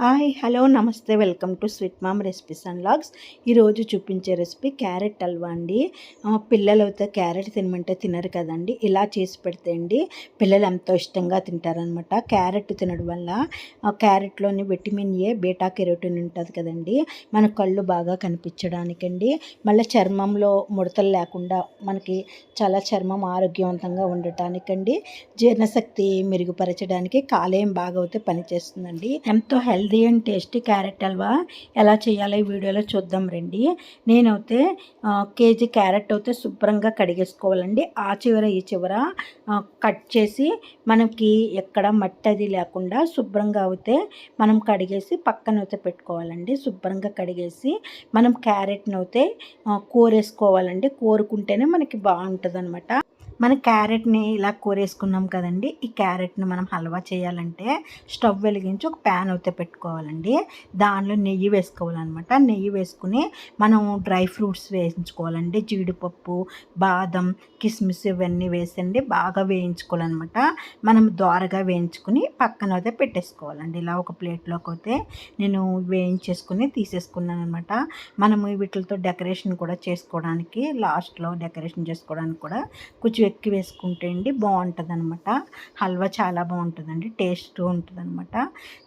Hi hello namaste welcome to sweet mom recipes and logs. ఈరోజు చూపించే recipe carrot halwa అండి. ఆ, పిల్లలు అయితే క్యారెట్ తినమంటే తినరు కదండి. ఇలా చేసి పెడితే అండి పిల్లలు ఎంతో ఇష్టంగా తింటారనమాట క్యారెట్ తినడం వల్ల ఆ క్యారెట్లోని విటమిన్ ఏ బీటా కెరోటిన్ ఉంటుంది కదండి. మన కళ్ళు బాగా కనిపించడానికండి. మళ్ళీ చర్మంలో ముడతలు లేకుండా మనకి చాలా చర్మం ఆరోగ్యవంతంగా ఉండటానికండి. జీర్ణశక్తి మెరుగుపరచడానికి కాలేయం బాగా అయితే పనిచేస్తుందండి. ఎంతో health healthy and tasty carrot halwa ఎలా చేయాలో ఈ వీడియోలో చూద్దాం రండి. నేనైతే కేజీ క్యారెట్ అయితే శుభ్రంగా కడిగేసుకోవాలండి. ఆ చివర ఈ చివర కట్ చేసి మనకి ఎక్కడ మట్టి అది లేకుండా శుభ్రంగా అయితే మనం కడిగేసి పక్కన అయితే పెట్టుకోవాలండి. శుభ్రంగా కడిగేసి మనం క్యారెట్ని అయితే కోరేసుకోవాలండి. కోరుకుంటేనే మనకి బాగుంటుంది అనమాట మన క్యారెట్ని ఇలా కూరేసుకున్నాం కదండి. ఈ క్యారెట్ని మనం హల్వా చేయాలంటే స్టవ్ వెలిగించి ఒక ప్యాన్ అయితే పెట్టుకోవాలండి. దానిలో నెయ్యి వేసుకోవాలన్నమాట. నెయ్యి వేసుకుని మనం డ్రై ఫ్రూట్స్ వేయించుకోవాలండి. జీడిపప్పు బాదం కిస్మిస్ ఇవన్నీ వేసండి. బాగా వేయించుకోవాలన్నమాట. మనం దోరగా వేయించుకుని పక్కన అయితే పెట్టేసుకోవాలండి. ఇలా ఒక ప్లేట్లోకి అయితే నేను వేయించేసుకుని తీసేసుకున్నాను అనమాట మనము వీటితో డెకరేషన్ కూడా చేసుకోవడానికి లాస్ట్లో డెకరేషన్ చేసుకోవడానికి కూడా కొంచెం ఎక్కువ వేసుకుంటే అండి బాగుంటుంది అనమాట హల్వా చాలా బాగుంటుందండి టేస్ట్ ఉంటుంది అనమాట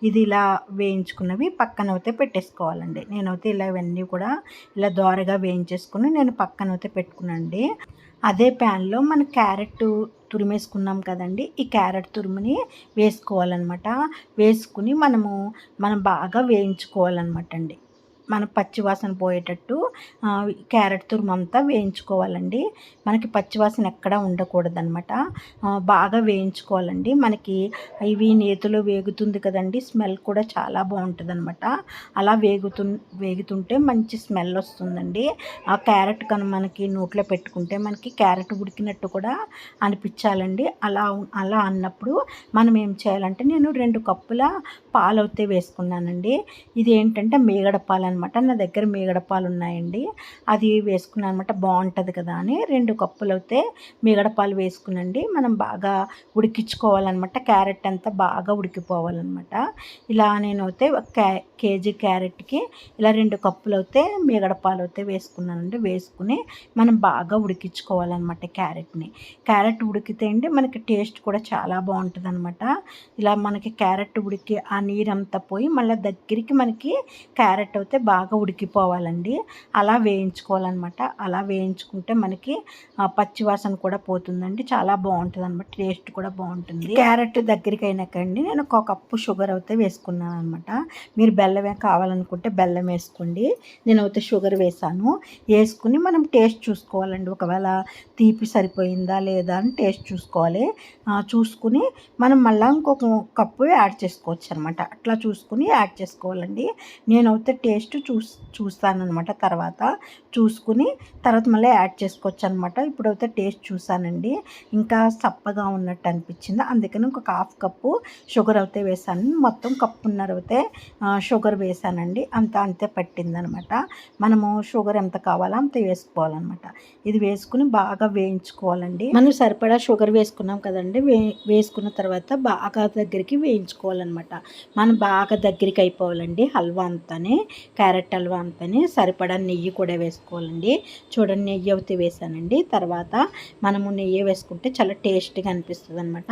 ఇది ఇలా వేయించుకున్నవి పక్కన అయితే పెట్టేసుకోవాలండి. నేనైతే ఇలా ఇవన్నీ కూడా ఇలా దోరగా వేయించేసుకుని నేను పక్కన అయితే పెట్టుకున్నాండి అదే ప్యాన్లో మన క్యారెట్ తురిమేసుకున్నాం కదండి ఈ క్యారెట్ తురుముని వేసుకోవాలన్నమాట. వేసుకుని మనము మనం బాగా వేయించుకోవాలన్నమాట అండి. మన పచ్చివాసన పోయేటట్టు క్యారెట్ తురుమంతా వేయించుకోవాలండి. మనకి పచ్చివాసన ఎక్కడ ఉండకూడదనమాట. బాగా వేయించుకోవాలండి. మనకి ఇవి నేతిలో వేగుతుంది కదండి స్మెల్ కూడా చాలా బాగుంటుంది అనమాట అలా వేగుతు వేగుతుంటే మంచి స్మెల్ వస్తుందండి. ఆ క్యారెట్ కను మనకి నోట్లో పెట్టుకుంటే మనకి క్యారెట్ ఉడికినట్టు కూడా అనిపించాలండి. అలా అలా అన్నప్పుడు మనం ఏం చేయాలంటే నేను రెండు కప్పుల పాలు అయితే వేసుకున్నానండి. ఇది ఏంటంటే మేగడ పాలు అనమాట నా దగ్గర మీగడపాలు ఉన్నాయండి అది వేసుకున్నాను అనమాట బాగుంటుంది కదా అని రెండు కప్పులు అయితే మీగడపాలు వేసుకునండి. మనం బాగా ఉడికించుకోవాలన్నమాట. క్యారెట్ అంతా బాగా ఉడికిపోవాలన్నమాట. ఇలా నేను అయితే క్యా- కేజీ క్యారెట్కి ఇలా రెండు కప్పులు అయితే మీగడపాలు అయితే వేసుకున్నానండి. వేసుకుని మనం బాగా ఉడికించుకోవాలన్నమాట క్యారెట్ని. క్యారెట్ ఉడికితే అండి మనకి టేస్ట్ కూడా చాలా బాగుంటుంది అనమాట ఇలా మనకి క్యారెట్ ఉడికి ఆ నీరంతా పోయి మళ్ళీ దగ్గరికి మనకి క్యారెట్ అయితే బాగా ఉడికిపోవాలండి. అలా వేయించుకోవాలన్నమాట. అలా వేయించుకుంటే మనకి పచ్చివాసన పచ్చి వాసన కూడా పోతుందండి. చాలా బాగుంటుంది అనమాట టేస్ట్ కూడా బాగుంటుంది. క్యారెట్ దగ్గరికి అయినాకండి నేను ఒక కప్పు షుగర్ అయితే వేసుకున్నాను అనమాట మీరు బెల్లమే కావాలనుకుంటే బెల్లం వేసుకోండి. నేనైతే షుగర్ వేసాను. వేసుకుని మనం టేస్ట్ చూసుకోవాలండి. ఒకవేళ తీపి సరిపోయిందా లేదా అని టేస్ట్ చూసుకోవాలి. చూసుకుని మనం మళ్ళీ ఇంకొక కప్పు యాడ్ చేసుకోవచ్చు అనమాట అట్లా చూసుకుని యాడ్ చేసుకోవాలండి. నేనైతే టేస్ట్ చూ చూస్తానమాట తర్వాత. చూసుకుని తర్వాత మళ్ళీ యాడ్ చేసుకోవచ్చు అనమాట ఇప్పుడైతే టేస్ట్ చూసానండి. ఇంకా చప్పగా ఉన్నట్టు అనిపించింది. అందుకని ఒక హాఫ్ కప్పు షుగర్ అయితే వేసాను. మొత్తం కప్పున్నర అయితే షుగర్ వేసానండి. అంత అంతే పట్టిందనమాట మనము షుగర్ ఎంత కావాలో అంత వేసుకోవాలన్నమాట. ఇది వేసుకుని బాగా వేయించుకోవాలండి. మనం సరిపడా షుగర్ వేసుకున్నాం కదండి. వే వేసుకున్న తర్వాత బాగా దగ్గరికి వేయించుకోవాలన్నమాట. మనం బాగా దగ్గరికి అయిపోవాలండి హల్వా అంతానే. క్యారెట్ హల్వా అంతని సరిపడా నెయ్యి కూడా వేసుకోవాలండి. చూడండి నెయ్యి అయితే వేసానండి. తర్వాత మనము నెయ్యి వేసుకుంటే చాలా టేస్ట్గా అనిపిస్తుంది అనమాట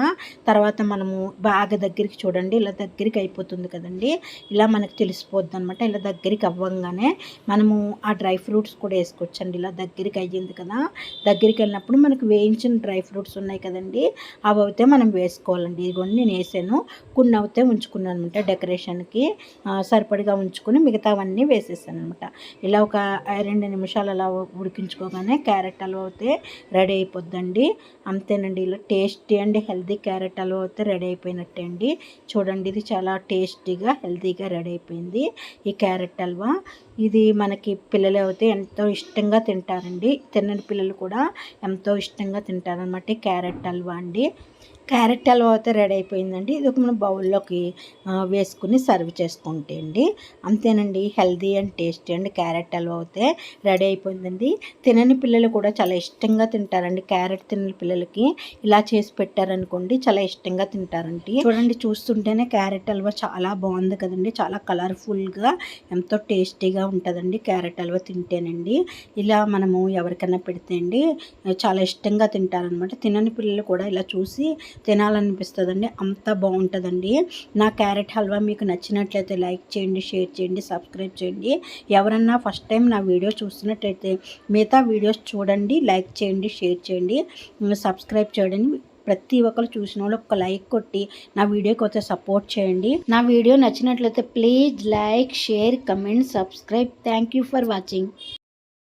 తర్వాత మనము బాగా దగ్గరికి చూడండి ఇలా దగ్గరికి అయిపోతుంది కదండి. ఇలా మనకు తెలిసిపోద్ది అనమాట ఇలా దగ్గరికి అవ్వంగానే మనము ఆ డ్రై ఫ్రూట్స్ కూడా వేసుకోవచ్చండి. ఇలా దగ్గరికి అయ్యింది కదా దగ్గరికి వెళ్ళినప్పుడు మనకు వేయించిన డ్రై ఫ్రూట్స్ ఉన్నాయి కదండి అవి అయితే మనం వేసుకోవాలండి. ఇదిగోండి నేను వేసాను. కొన్ని అయితే ఉంచుకున్నాను అనమాట డెకరేషన్కి సరిపడిగా ఉంచుకుని మిగతావన్నీ వేసేసాను అనమాట ఇలా ఒక రెండు నిమిషాలు అలా ఉడికించుకోగానే క్యారెట్ హల్వా అయితే రెడీ అయిపోద్దండి. అంతేనండి ఇలా tasty and healthy carrot halwa అయితే రెడీ అయిపోయినట్టే అండి. చూడండి ఇది చాలా టేస్టీగా హెల్తీగా రెడీ అయిపోయింది ఈ క్యారెట్ హల్వా ఇది మనకి పిల్లలు అయితే ఎంతో ఇష్టంగా తింటారండి. తినని పిల్లలు కూడా ఎంతో ఇష్టంగా తింటారనమాట ఈ క్యారెట్ హల్వా అండి. క్యారెట్ హల్వా అయితే రెడీ అయిపోయిందండి. ఇది ఒక మనం బౌల్లోకి వేసుకుని సర్వ్ చేసుకుంటే అండి. అంతేనండి హెల్దీ అండ్ టేస్టీ అండి క్యారెట్ హల్వా అయితే రెడీ అయిపోయిందండి. తినని పిల్లలు కూడా చాలా ఇష్టంగా తింటారండి. క్యారెట్ తినని పిల్లలకి ఇలా చేసి పెట్టారనుకోండి చాలా ఇష్టంగా తింటారండి. చూడండి చూస్తుంటేనే క్యారెట్ హల్వా చాలా బాగుంది కదండి. చాలా కలర్ఫుల్గా ఎంతో టేస్టీగా ఉంటుందండి క్యారెట్ హల్వా తింటేనండి. ఇలా మనము ఎవరికైనా పెడితే అండి చాలా ఇష్టంగా తింటారనమాట. తినని పిల్లలు కూడా ఇలా చూసి తినాలనిపిస్తుందండి. అంత బాగుంటుందండి. నా క్యారెట్ హల్వా మీకు నచ్చినట్లయితే లైక్ చేయండి షేర్ చేయండి సబ్స్క్రైబ్ చేయండి. ఎవరన్నా ఫస్ట్ టైం నా వీడియో చూస్తున్నట్లయితే మిగతా వీడియోస్ చూడండి లైక్ చేయండి షేర్ చేయండి. సబ్స్క్రైబ్ చేయండి. ప్రతి ఒక్కరు చూసిన వాళ్ళు ఒక లైక్ కొట్టి నా వీడియోకి వచ్చే సపోర్ట్ చేయండి. నా వీడియో నచ్చినట్లయితే please like share comment subscribe. Thank you for watching.